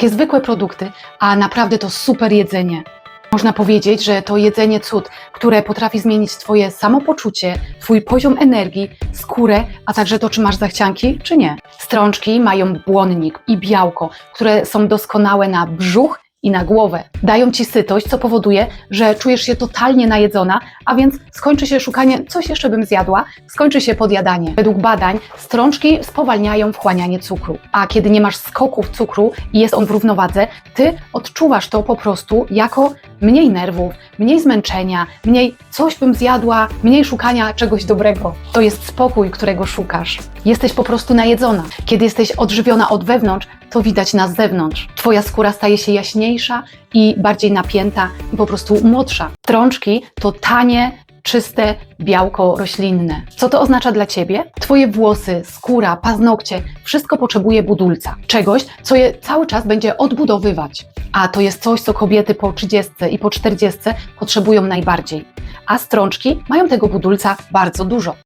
takie zwykłe produkty, a naprawdę to super jedzenie. Można powiedzieć, że to jedzenie cud, które potrafi zmienić Twoje samopoczucie, Twój poziom energii, skórę, a także to, czy masz zachcianki, czy nie. Strączki mają błonnik i białko, które są doskonałe na brzuch i na głowę. Dają Ci sytość, co powoduje, że czujesz się totalnie najedzona, a więc skończy się szukanie, coś jeszcze bym zjadła, skończy się podjadanie. Według badań strączki spowalniają wchłanianie cukru, a kiedy nie masz skoków cukru i jest on w równowadze, Ty odczuwasz to po prostu jako mniej nerwów, mniej zmęczenia, mniej coś bym zjadła, mniej szukania czegoś dobrego. To jest spokój, którego szukasz. Jesteś po prostu najedzona. Kiedy jesteś odżywiona od wewnątrz, to widać na zewnątrz. Twoja skóra staje się jaśniejsza i bardziej napięta i po prostu młodsza. Trączki to tanie, czyste białko roślinne. Co to oznacza dla Ciebie? Twoje włosy, skóra, paznokcie, wszystko potrzebuje budulca. Czegoś, co je cały czas będzie odbudowywać. A to jest coś, co kobiety po 30 i po 40 potrzebują najbardziej. A strączki mają tego budulca bardzo dużo.